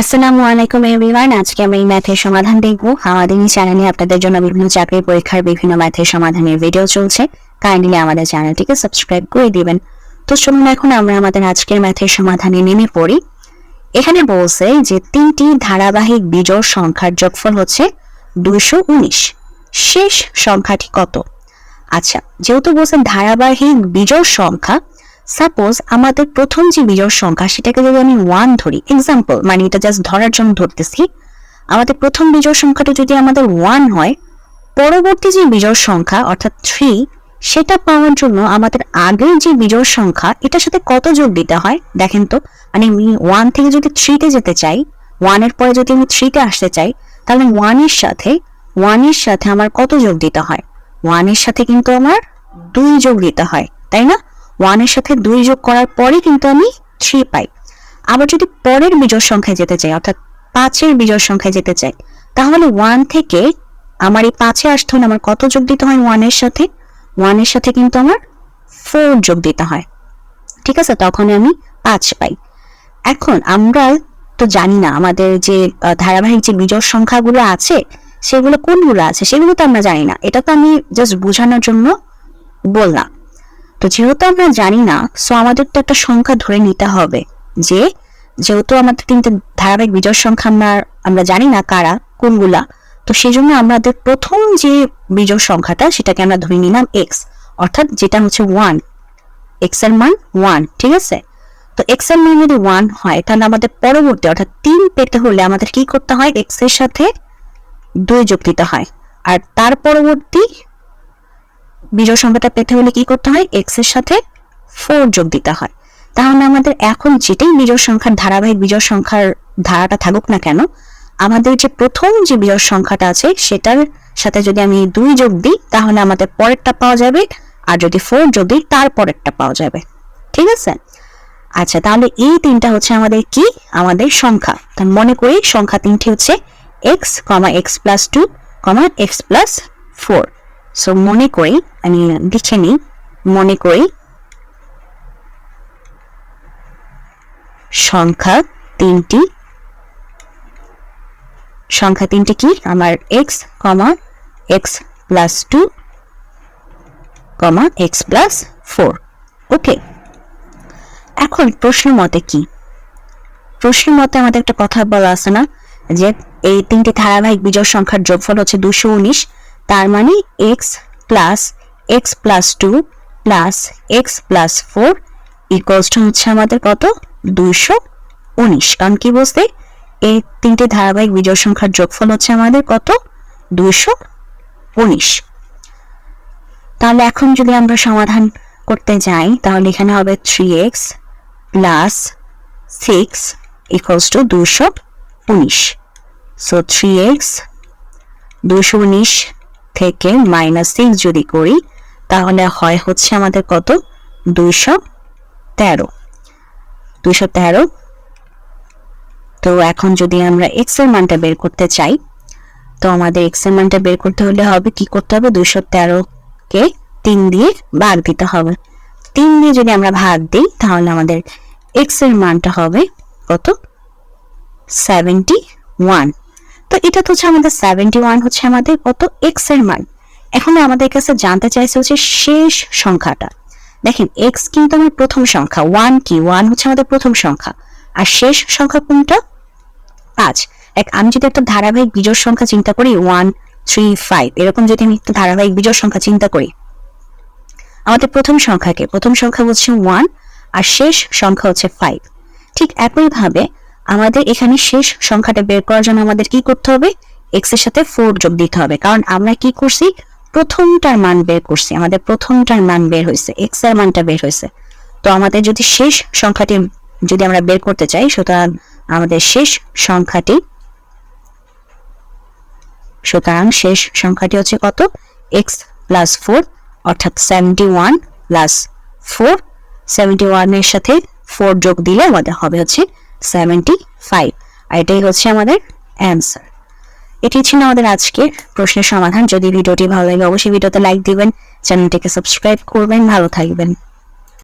আসসালামু আলাইকুম এভরিওয়ান। আজকে আমরা এই ম্যাথের সমাধান দেখব। আমাদের চ্যানেলে আপনাদের জন্য বিভিন্ন চাকরির পরীক্ষার বিভিন্ন ম্যাথের সমাধানের ভিডিও চলছে। কাইন্ডলি আমাদের চ্যানেলটিকে সাবস্ক্রাইব করে দিবেন। তো চলুন এখন আমরা আমাদের আজকের ম্যাথের সমাধানে নেমে পড়ি। এখানে বলছে যে তিনটি ধারাবাহিক বিজোড় সংখ্যার যোগফল হচ্ছে দুইশো উনিশ। শেষ সংখ্যাটি কত? আচ্ছা যেহেতু বলছেন ধারাবাহিক বিজোড় সংখ্যা সাপোজ আমাদের প্রথম যে বিজোড় সংখ্যা, সেটাকে যদি আমি ওয়ান ধরি এক্সাম্পল মানে এটা জাস্ট ধরার জন্য ধরতেছি, আমাদের প্রথম বিজোড় সংখ্যাটা যদি আমাদের ওয়ান হয়, পরবর্তী যে বিজোড় সংখ্যা, অর্থাৎ থ্রি সেটা পাওয়ার জন্য আমাদের আগের যে বিজোড় সংখ্যা, এটার সাথে কত যোগ দিতে হয়? দেখেন তো মানে আমি ওয়ান থেকে যদি থ্রিতে যেতে চাই ওয়ানের পরে যদি আমি থ্রিতে আসতে চাই, তাহলে ওয়ানের সাথে ওয়ানের সাথে আমার কত যোগ দিতে হয়? ওয়ানের সাথে কিন্তু আমার দুই যোগ দিতে হয়, তাই না? ওয়ানের সাথে দুই যোগ করার পরে কিন্তু আমি থ্রি পাই। আবার যদি পরের বিজোড় সংখ্যায় যেতে চাই, অর্থাৎ পাঁচের বিজোড় সংখ্যায় যেতে চাই, তাহলে ওয়ান থেকে আমার এই পাঁচে আসতে হলে আমার কত যোগ দিতে হয় ওয়ানের সাথে? ওয়ানের সাথে কিন্তু আমার ফোর যোগ দিতে হয়। ঠিক আছে? তখন আমি পাঁচ পাই। এখন আমরা তো জানি না, আমাদের যে ধারাবাহিক যে বিজোড় সংখ্যাগুলো আছে, সেগুলো কোনগুলো আছে, সেগুলো তো আমরা জানি না। এটা তো আমি জাস্ট বোঝানোর জন্য বললাম। তো যেহেতু আমরা জানি না সো আমাদের তো একটা সংখ্যা ধরে নিতে হবে যে, যেহেতু আমাদের তিনটে ধারাবাহিক বিজয় সংখ্যা আমরা আমরা জানি না কারা, কোনগুলা, তো সেই জন্য আমাদের প্রথম যে বিজয় সংখ্যাটা, সেটাকে আমরা ধরে নিলাম এক্স অর্থাৎ যেটা হচ্ছে ওয়ান এক্সের মান ওয়ান ঠিক আছে? তো এক্সের মান যদি ওয়ান হয়, তাহলে আমাদের পরবর্তী, অর্থাৎ তিন পেতে হলে আমাদের কি করতে হয়? এক্সের সাথে দুই যোগ দিতে হয়। আর তার পরবর্তী বিজয় সংখ্যাটা পেতে হলে কি করতে হয়? এক্সের সাথে ফোর যোগ দিতে হয়। তাহলে আমাদের এখন যেটাই বিজয় সংখ্যার ধারাবাহিক বিজয় সংখ্যার ধারাটা থাকুক না কেন, আমাদের যে প্রথম যে বিজয় সংখ্যাটা আছে, সেটার সাথে যদি আমি দুই যোগ দিই, তাহলে আমাদের পরেরটা পাওয়া যাবে। আর যদি ফোর যোগ দিই, তার পরেরটা পাওয়া যাবে। ঠিক আছে? আচ্ছা তাহলে এই তিনটা হচ্ছে আমাদের কি? আমাদের সংখ্যা। তা মনে করি সংখ্যা তিনটি হচ্ছে x comma x plus two comma x plus four so মনে করি, আমি লিখে নিই, মনে করি, সংখ্যা তিনটি। সংখ্যা তিনটি কি? আমার x comma x plus two comma x plus four okay এখন প্রশ্ন মতে কি? প্রশ্ন মতে আমাদের একটা কথা বলা আছে না, যে এই তিনটি ধারাবাহিক বিজয় সংখ্যার যোগফল হচ্ছে দুশো উনিশ। তার মানে x plus x plus two plus x plus four equals two হচ্ছে আমাদের কত? দুইশো উনিশ। কারণ কি বলতে এই তিনটি ধারাবাহিক বিজয় সংখ্যার যোগফল হচ্ছে আমাদের কত? দুইশো উনিশ। তাহলে এখন যদি আমরা সমাধান করতে যাই, তাহলে এখানে হবে three x plus six equals two দুশো উনিশ। সো থ্রি এক্স দুশো উনিশ থেকে মাইনাস সিক্স যদি করি, তাহলে হয় হচ্ছে আমাদের কত? দুইশো তেরো। দুইশো তেরো। তো এখন যদি আমরা এক্সের মানটা বের করতে চাই, তো আমাদের এক্সের মানটা বের করতে হলে হবে কি করতে হবে? দুইশো তেরো কে তিন দিয়ে ভাগ দিতে হবে। তিন দিয়ে যদি আমরা ভাগ দিই, তাহলে আমাদের এক্সের মানটা হবে কত? সেভেন্টি ওয়ান তো এটা তো হচ্ছে আমাদের সেভেন্টি ওয়ান হচ্ছে আমাদের কত এক্সের মান। এখন আমাদের কাছে জানতে চাইছে হচ্ছে শেষ সংখ্যাটা। দেখেন এক্স কিন্তু আমার প্রথম সংখ্যা ওয়ান কি? ওয়ান হচ্ছে আমাদের প্রথম সংখ্যা। আর শেষ সংখ্যা কোনটা? পাঁচ। এক, আমি যদি একটা ধারাবাহিক বিজোড় সংখ্যা চিন্তা করি ওয়ান থ্রি ফাইভ এরকম যদি আমি একটা ধারাবাহিক বিজোড় সংখ্যা চিন্তা করি, আমাদের প্রথম সংখ্যাকে, প্রথম সংখ্যা হচ্ছে ওয়ান আর শেষ সংখ্যা হচ্ছে ফাইভ ঠিক একইভাবে আমাদের এখানে শেষ সংখ্যাটা বের করার জন্য আমাদের কি করতে হবে? এক্সের সাথে ফোর যোগ দিতে হবে। কারণ আমরা কি করছি? প্রথমটার মান বের করছি। আমাদের প্রথমটার মান বের হয়েছে। এক্সের মানটা বের হয়েছে। তো আমাদের যদি শেষ সংখ্যাটি যদি আমরা বের করতে চাই, সুতরাং আমাদের শেষ সংখ্যাটি সুতরাং শেষ সংখ্যাটি হচ্ছে কত? এক্স প্লাস ফোর অর্থাৎ seventy one plus four seventy ওয়ানের সাথে ফোর যোগ দিলে আমাদের হবে হচ্ছে সেভেন্টি ফাইভ আর এটাই হচ্ছে আমাদের অ্যান্সার এটি ছিল আমাদের আজকের প্রশ্নের সমাধান। যদি ভিডিওটি ভালো লাগে, অবশ্যই ভিডিওতে লাইক দিবেন, চ্যানেলটিকে সাবস্ক্রাইব করবেন। ভালো থাকবেন।